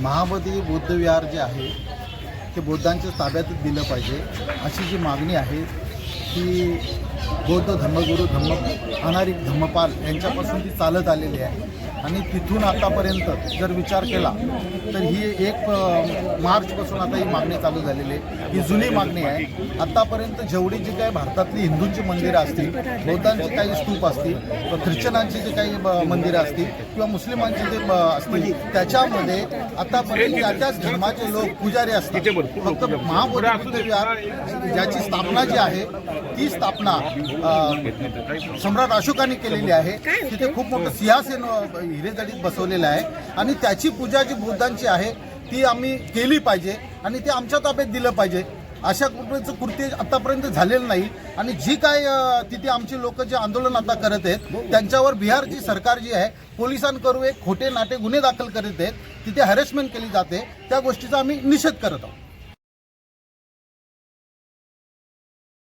महाबोधी बुद्ध विहार जे आहे ते बुद्धांच्या ताब्यात दिलं पाहिजे अशी जी मागणी आहे ती बौद्ध धर्मगुरू धम्म अनारिक धम्मपाल यांच्यापासून ती चालत आलेली आहे. आणि तिथून आतापर्यंत जर विचार केला तर ही एक मार्चपासून आता ही मागणी चालू झालेली आहे. ही जुनी मागणी आहे. आतापर्यंत जेवढी जी काही भारतातली हिंदूंची मंदिरं असतील बौद्धांची काही स्तूप असतील ख्रिश्चनांची जी काही ब- मंदिरं असतील किंवा मुस्लिमांची जे ब- असतील त्याच्यामध्ये आतापर्यंत त्या त्याच धर्माचे लोक पुजारी असतील फक्त महाबोधी विहार ज्याची स्थापना जी आहे ती स्थापना सम्राट अशोकाने केलेली आहे. तिथे खूप मोठं सिंहासन हिरेजडीत बसवलेलं आहे. आणि त्याची पूजा जी बुद्धांची आहे ती आम्ही केली पाहिजे आणि ते आमच्या ताब्यात दिलं पाहिजे. अशा कुठल्याचं कृत्य आतापर्यंत झालेलं नाही. आणि जी काय तिथे आमची लोक जे आंदोलन आता करत आहेत त्यांच्यावर बिहारची सरकार जी आहे पोलिसांकडून एक खोटे नाटे गुन्हे दाखल करत आहेत. तिथे हॅरेसमेंट केली जाते. त्या गोष्टीचा आम्ही निषेध करत आहोत.